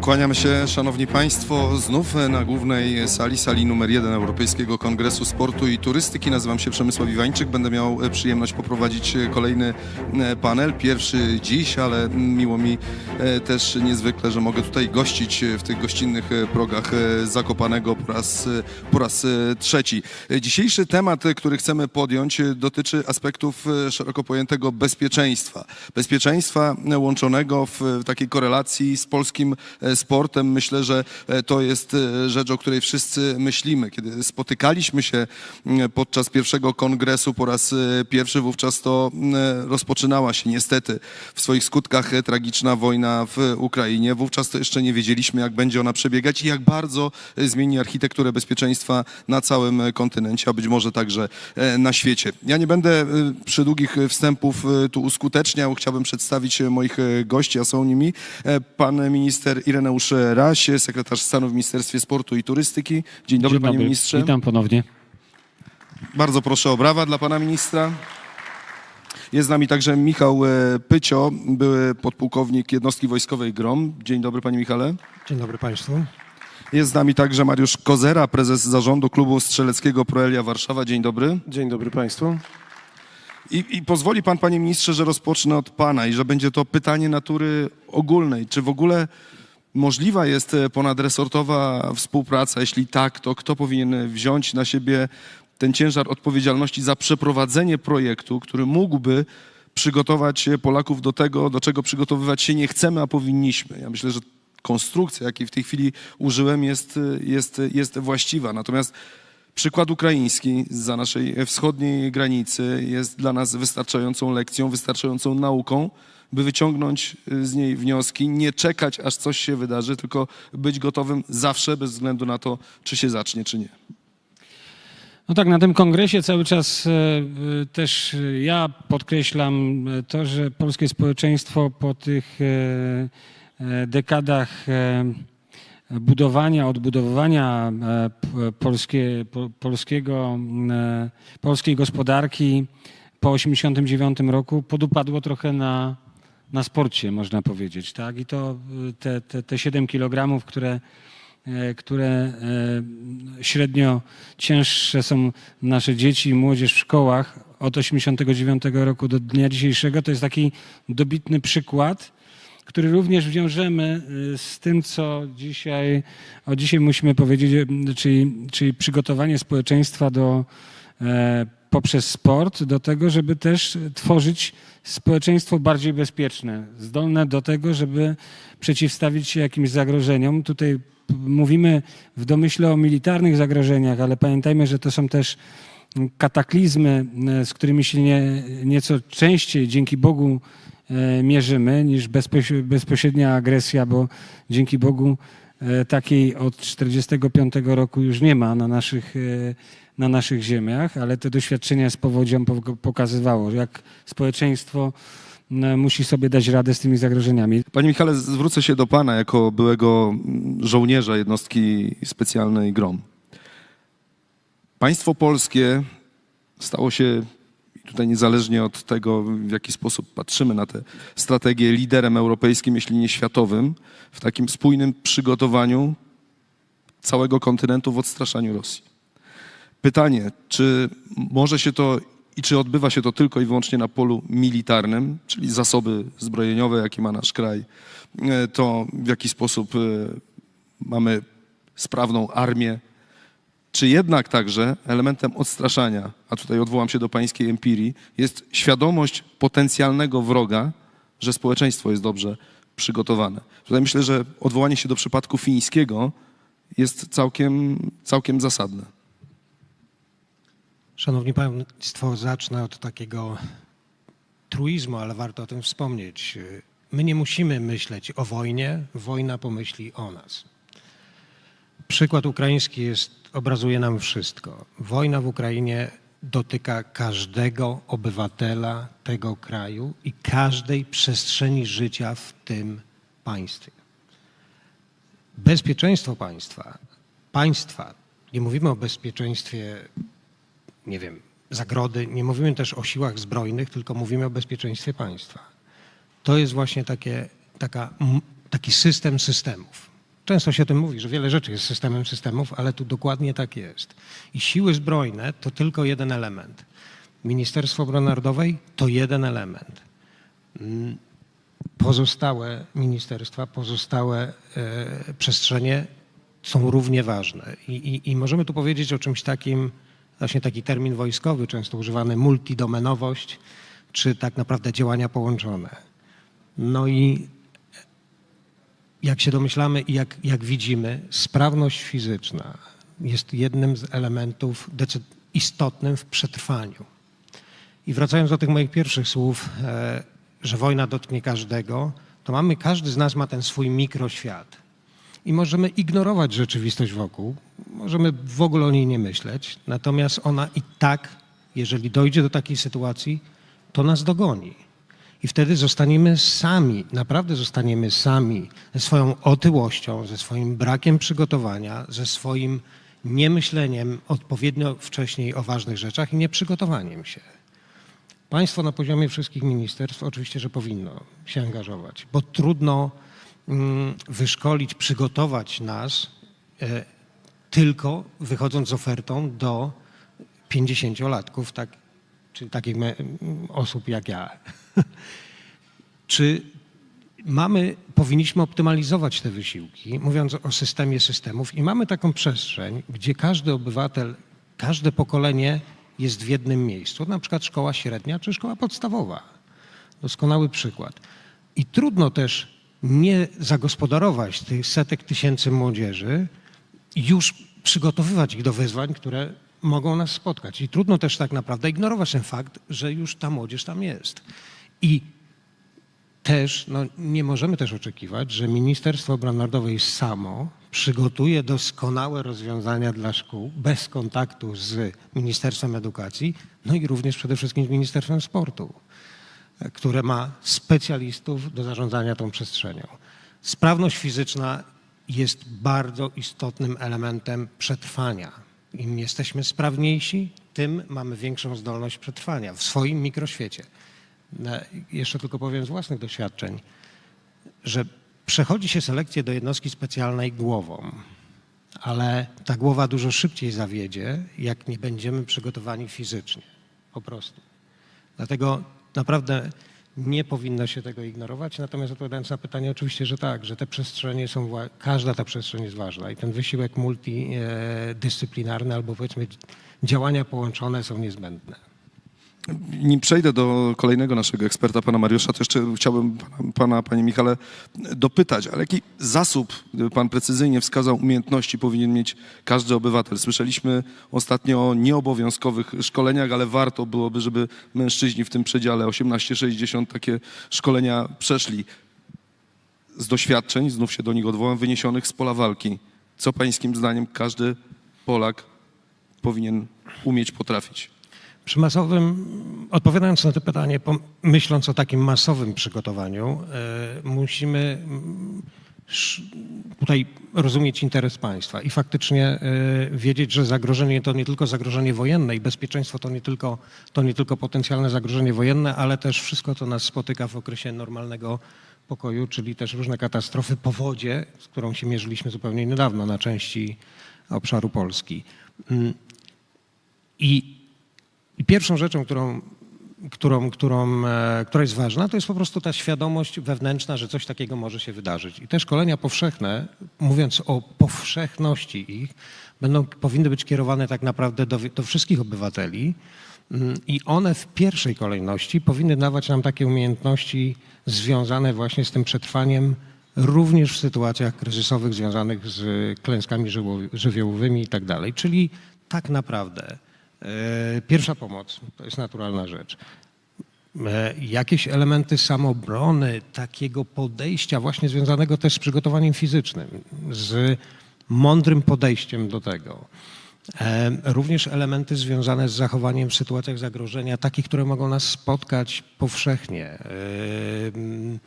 Kłaniamy się, Szanowni Państwo, znów na głównej sali, sali numer jeden Europejskiego Kongresu Sportu i Turystyki. Nazywam się Przemysław Iwańczyk. Będę miał przyjemność poprowadzić kolejny panel. Pierwszy dziś, ale miło mi e, też niezwykle, że mogę tutaj gościć w tych gościnnych progach Zakopanego po raz, po raz trzeci. Dzisiejszy temat, który chcemy podjąć, dotyczy aspektów szeroko pojętego bezpieczeństwa. Bezpieczeństwa łączonego w takiej korelacji z polskim sportem. Myślę, że e, to jest e, rzecz, o której wszyscy myślimy. Kiedy spotykaliśmy się podczas pierwszego kongresu po raz e, pierwszy, wówczas to rozpoczynała się niestety w swoich skutkach tragiczna wojna w Ukrainie. Wówczas to jeszcze nie wiedzieliśmy, jak będzie ona przebiegać i jak bardzo zmieni architekturę bezpieczeństwa na całym kontynencie, a być może także na świecie. Ja nie będę przy długich wstępów tu uskuteczniał. Chciałbym przedstawić moich gości, a są nimi pan minister Ireneusz Raś, sekretarz stanu w Ministerstwie Sportu i Turystyki. Dzień dobry, Dzień panie dobry. ministrze. Witam ponownie. Bardzo proszę o brawa dla pana ministra. Jest z nami także Michał e, Pycio, były podpułkownik jednostki wojskowej GROM. Dzień dobry, panie Michale. Dzień dobry Państwu. Jest z nami także Mariusz Kozera, prezes zarządu klubu strzeleckiego Proelia Warszawa. Dzień dobry. Dzień dobry Państwu. I, I pozwoli pan, panie ministrze, że rozpocznę od pana i że będzie to pytanie natury ogólnej. Czy w ogóle możliwa jest e, ponadresortowa współpraca? Jeśli tak, to kto powinien wziąć na siebie ten ciężar odpowiedzialności za przeprowadzenie projektu, który mógłby przygotować e, Polaków do tego, do czego przygotowywać się nie chcemy, a powinniśmy? Ja myślę, że konstrukcja, jakiej w tej chwili użyłem, jest, e, jest, jest właściwa. Natomiast Przykład ukraiński za naszej wschodniej granicy jest dla nas wystarczającą lekcją, wystarczającą nauką, by wyciągnąć y, z niej wnioski, nie czekać aż coś się wydarzy, tylko być gotowym zawsze, bez względu na to, czy się zacznie, czy nie. No tak, na tym kongresie cały czas e, e, też e, ja podkreślam to, że polskie społeczeństwo po tych dekadach budowania, odbudowywania polskie, po, polskiego, polskiej gospodarki po 1989 roku podupadło trochę na, na sporcie, można powiedzieć. Tak? I to e, te, te, te 7 kilogramów, które e, które e, średnio cięższe są nasze dzieci i młodzież w szkołach od 89 roku do dnia dzisiejszego, to jest taki dobitny przykład, który również wiążemy y, z tym, co dzisiaj, o dzisiaj musimy powiedzieć, y, czyli, czyli przygotowanie społeczeństwa do, e, poprzez sport do tego, żeby też tworzyć społeczeństwo bardziej bezpieczne, zdolne do tego, żeby przeciwstawić się jakimś zagrożeniom. Tutaj mówimy w domyśle o militarnych zagrożeniach, ale pamiętajmy, że to są też kataklizmy, e, z którymi się nie, nieco częściej, dzięki Bogu, e, mierzymy niż bezpoś- bezpośrednia agresja, bo dzięki Bogu takiej od 1945 roku już nie ma na naszych, e, na naszych ziemiach, ale te doświadczenia z powodzią pok- pokazywało, jak społeczeństwo e, musi sobie dać radę z tymi zagrożeniami. Panie Michale, zwrócę się do pana jako byłego żołnierza jednostki specjalnej GROM. Państwo polskie stało się, tutaj niezależnie od tego, w jaki sposób patrzymy na tę strategię, liderem europejskim, jeśli nie światowym, w takim spójnym przygotowaniu całego kontynentu w odstraszaniu Rosji. Pytanie, czy może się to i czy odbywa się to tylko i wyłącznie na polu militarnym, czyli zasoby zbrojeniowe, jakie ma nasz kraj, e, to w jaki sposób e, mamy sprawną armię, czy jednak także elementem odstraszania, a tutaj odwołam się do pańskiej empirii, jest świadomość potencjalnego wroga, że społeczeństwo jest dobrze przygotowane. Tutaj myślę, że odwołanie się do przypadku fińskiego jest całkiem, całkiem zasadne. Szanowni Państwo, zacznę od takiego truizmu, ale warto o tym wspomnieć. My nie musimy myśleć o wojnie, wojna pomyśli o nas. Przykład ukraiński jest, obrazuje nam wszystko. Wojna w Ukrainie dotyka każdego obywatela tego kraju i każdej przestrzeni życia w tym państwie. Bezpieczeństwo państwa, państwa, nie mówimy o bezpieczeństwie nie wiem, zagrody, nie mówimy też o siłach zbrojnych, tylko mówimy o bezpieczeństwie państwa. To jest właśnie takie, taka, taki system systemów. Często się o tym mówi, że wiele rzeczy jest systemem systemów, ale tu dokładnie tak jest. I siły zbrojne to tylko jeden element. Ministerstwo Obrony Narodowej to jeden element. Mm, Pozostałe ministerstwa, pozostałe e, przestrzenie są równie ważne. I, i, I możemy tu powiedzieć o czymś takim, właśnie taki termin wojskowy, często używany, multidomenowość, czy tak naprawdę działania połączone. No i jak się domyślamy i jak, jak widzimy, sprawność fizyczna jest jednym z elementów istotnym w przetrwaniu. I wracając do tych moich pierwszych słów, e, że wojna dotknie każdego, to mamy, każdy z nas ma ten swój mikroświat. I możemy ignorować rzeczywistość wokół, możemy w ogóle o niej nie myśleć, natomiast ona i tak, jeżeli dojdzie do takiej sytuacji, to nas dogoni. I wtedy zostaniemy sami, naprawdę zostaniemy sami ze swoją otyłością, ze swoim brakiem przygotowania, ze swoim niemyśleniem odpowiednio wcześniej o ważnych rzeczach i nieprzygotowaniem się. Państwo na poziomie wszystkich ministerstw oczywiście, że powinno się angażować, bo trudno mm, wyszkolić, przygotować nas e, tylko wychodząc z ofertą do 50-latków, tak, takich me- osób jak ja. czy mamy, powinniśmy optymalizować te wysiłki, mówiąc o systemie systemów, i mamy taką przestrzeń, gdzie każdy obywatel, każde pokolenie jest w jednym miejscu, na przykład szkoła średnia czy szkoła podstawowa. Doskonały przykład. I trudno też nie zagospodarować tych setek tysięcy młodzieży, już przygotowywać ich do wyzwań, które mogą nas spotkać. I trudno też tak naprawdę ignorować ten fakt, że już ta młodzież tam jest. I też no, nie możemy też oczekiwać, że Ministerstwo Obrony Narodowej samo przygotuje doskonałe rozwiązania dla szkół bez kontaktu z Ministerstwem Edukacji, no i również przede wszystkim z Ministerstwem Sportu, które ma specjalistów do zarządzania tą przestrzenią. Sprawność fizyczna jest bardzo istotnym elementem przetrwania. Im jesteśmy sprawniejsi, tym mamy większą zdolność przetrwania w swoim mikroświecie. Jeszcze tylko powiem z własnych doświadczeń, że przechodzi się selekcję do jednostki specjalnej głową, ale ta głowa dużo szybciej zawiedzie, jak nie będziemy przygotowani fizycznie. Po prostu. Dlatego naprawdę nie powinno się tego ignorować. Natomiast odpowiadając na pytanie, oczywiście, że tak, że te przestrzenie są, każda ta przestrzeń jest ważna i ten wysiłek multidyscyplinarny albo powiedzmy działania połączone są niezbędne. Nim przejdę do kolejnego naszego eksperta, pana Mariusza, to jeszcze chciałbym pana, pana panie Michale, dopytać, ale jaki zasób, gdyby pan precyzyjnie wskazał, umiejętności powinien mieć każdy obywatel? Słyszeliśmy ostatnio o nieobowiązkowych szkoleniach, ale warto byłoby, żeby mężczyźni w tym przedziale 18-60 takie szkolenia przeszli. Z doświadczeń, znów się do nich odwołam, wyniesionych z pola walki. Co pańskim zdaniem każdy Polak powinien umieć, potrafić? Przy masowym, odpowiadając na to pytanie, myśląc o takim masowym przygotowaniu, e, musimy mm, tutaj rozumieć interes państwa i faktycznie e, wiedzieć, że zagrożenie to nie tylko zagrożenie wojenne i bezpieczeństwo to nie tylko, to nie tylko potencjalne zagrożenie wojenne, ale też wszystko, co nas spotyka w okresie normalnego pokoju, czyli też różne katastrofy, powodzie, z którą się mierzyliśmy zupełnie niedawno na części obszaru Polski. Mm, I i pierwszą rzeczą, którą, którą, którą, e, która jest ważna, to jest po prostu ta świadomość wewnętrzna, że coś takiego może się wydarzyć. I te szkolenia powszechne, mówiąc o powszechności ich, będą, powinny być kierowane tak naprawdę do, do wszystkich obywateli. Mm, I one w pierwszej kolejności powinny dawać nam takie umiejętności związane właśnie z tym przetrwaniem, również w sytuacjach kryzysowych związanych z klęskami żywiołowymi i tak dalej. Czyli tak naprawdę pierwsza pomoc to jest naturalna rzecz. E, Jakieś elementy samoobrony, takiego podejścia właśnie związanego też z przygotowaniem fizycznym, z mądrym podejściem do tego. E, Również elementy związane z zachowaniem w sytuacjach zagrożenia, takich, które mogą nas spotkać powszechnie. E, mm,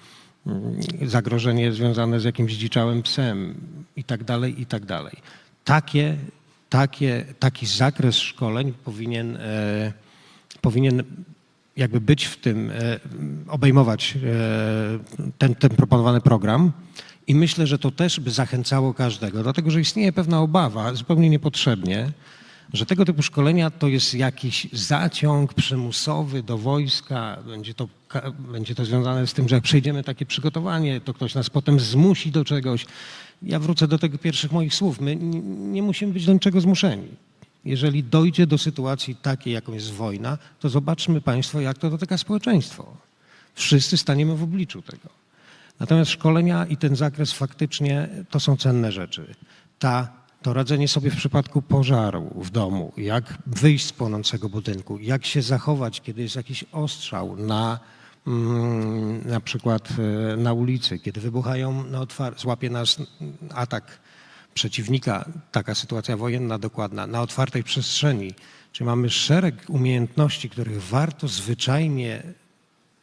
Zagrożenie związane z jakimś dziczałym psem i tak dalej, i tak dalej. Takie, takie, taki zakres szkoleń powinien, e, powinien jakby być w tym, e, obejmować e, ten, ten proponowany program. I myślę, że to też by zachęcało każdego, dlatego że istnieje pewna obawa, zupełnie niepotrzebnie, że tego typu szkolenia to jest jakiś zaciąg przymusowy do wojska. Będzie to, będzie to związane z tym, że jak przejdziemy takie przygotowanie, to ktoś nas potem zmusi do czegoś. Ja wrócę do tego pierwszych moich słów. My nie musimy być do niczego zmuszeni. Jeżeli dojdzie do sytuacji takiej, jaką jest wojna, to zobaczmy Państwo, jak to dotyka społeczeństwo. Wszyscy staniemy w obliczu tego. Natomiast szkolenia i ten zakres faktycznie to są cenne rzeczy. Ta, to radzenie sobie w przypadku pożaru w domu, jak wyjść z płonącego budynku, jak się zachować, kiedy jest jakiś ostrzał na, mm, na przykład e, na ulicy, kiedy wybuchają otwar- złapie nas atak przeciwnika, taka sytuacja wojenna dokładna, na otwartej przestrzeni. Czyli mamy szereg umiejętności, których warto zwyczajnie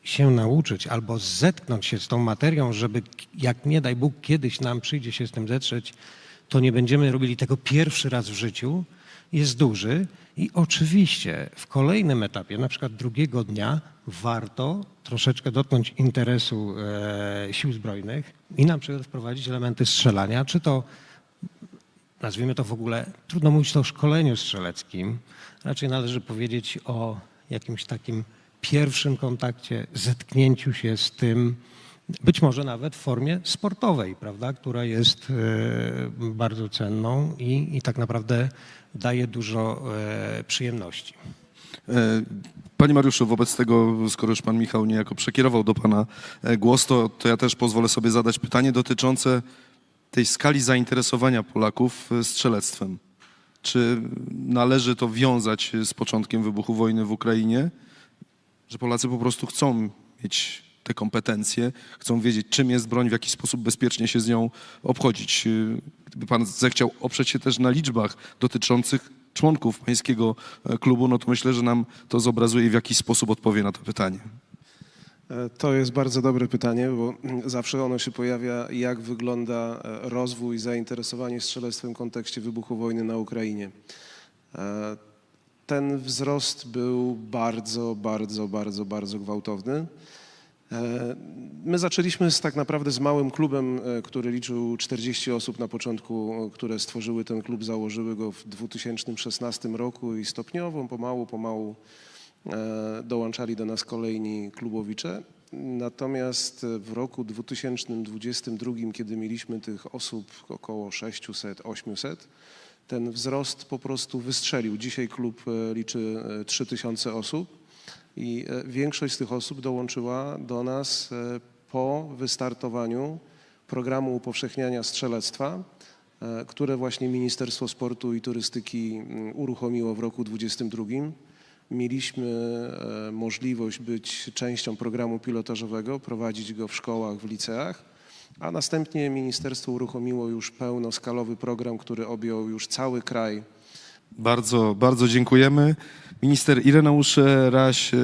się nauczyć albo zetknąć się z tą materią, żeby jak nie daj Bóg kiedyś nam przyjdzie się z tym zetrzeć, to nie będziemy robili tego pierwszy raz w życiu, jest duży i oczywiście w kolejnym etapie, na przykład drugiego dnia, warto troszeczkę dotknąć interesu e, sił zbrojnych i na przykład wprowadzić elementy strzelania, czy to nazwijmy to w ogóle, trudno mówić o szkoleniu strzeleckim, raczej należy powiedzieć o jakimś takim pierwszym kontakcie, zetknięciu się z tym, być może nawet w formie sportowej, prawda, która jest e, bardzo cenną i, i tak naprawdę daje dużo e, przyjemności. E, Panie Mariuszu, wobec tego, skoro już pan Michał niejako przekierował do pana głos, to, to ja też pozwolę sobie zadać pytanie dotyczące tej skali zainteresowania Polaków strzelectwem. Czy należy to wiązać z początkiem wybuchu wojny w Ukrainie? Że Polacy po prostu chcą mieć te kompetencje, chcą wiedzieć, czym jest broń, w jaki sposób bezpiecznie się z nią obchodzić. E, Gdyby pan zechciał oprzeć się też na liczbach dotyczących członków pańskiego e, klubu, no to myślę, że nam to zobrazuje, w jaki sposób odpowie na to pytanie. E, To jest bardzo dobre pytanie, bo zawsze ono się pojawia, jak wygląda e, rozwój, zainteresowanie strzelectwem w kontekście wybuchu wojny na Ukrainie. Ten wzrost był bardzo, bardzo, bardzo, bardzo gwałtowny. My zaczęliśmy z, tak naprawdę z małym klubem, e, który liczył 40 osób na początku, e, które stworzyły ten klub, założyły go w 2016 roku i stopniowo, pomału, pomału e, dołączali do nas kolejni klubowicze. Natomiast w roku 2022, kiedy mieliśmy tych osób około 600-800, ten wzrost po prostu wystrzelił. Dzisiaj klub liczy e, 3000 osób i e, większość z tych osób dołączyła do nas e, po wystartowaniu programu upowszechniania strzelectwa, e, które właśnie Ministerstwo Sportu i Turystyki mm, uruchomiło w roku 2022. Mieliśmy możliwość być częścią programu pilotażowego, prowadzić go w szkołach, w liceach, a następnie ministerstwo uruchomiło już pełnoskalowy program, który objął już cały kraj. Bardzo, bardzo dziękujemy. Minister Ireneusz Raś, e,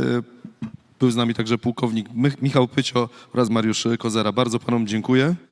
był z nami także pułkownik Mich- Michał Pycio oraz Mariusz Kozera. Bardzo panom dziękuję.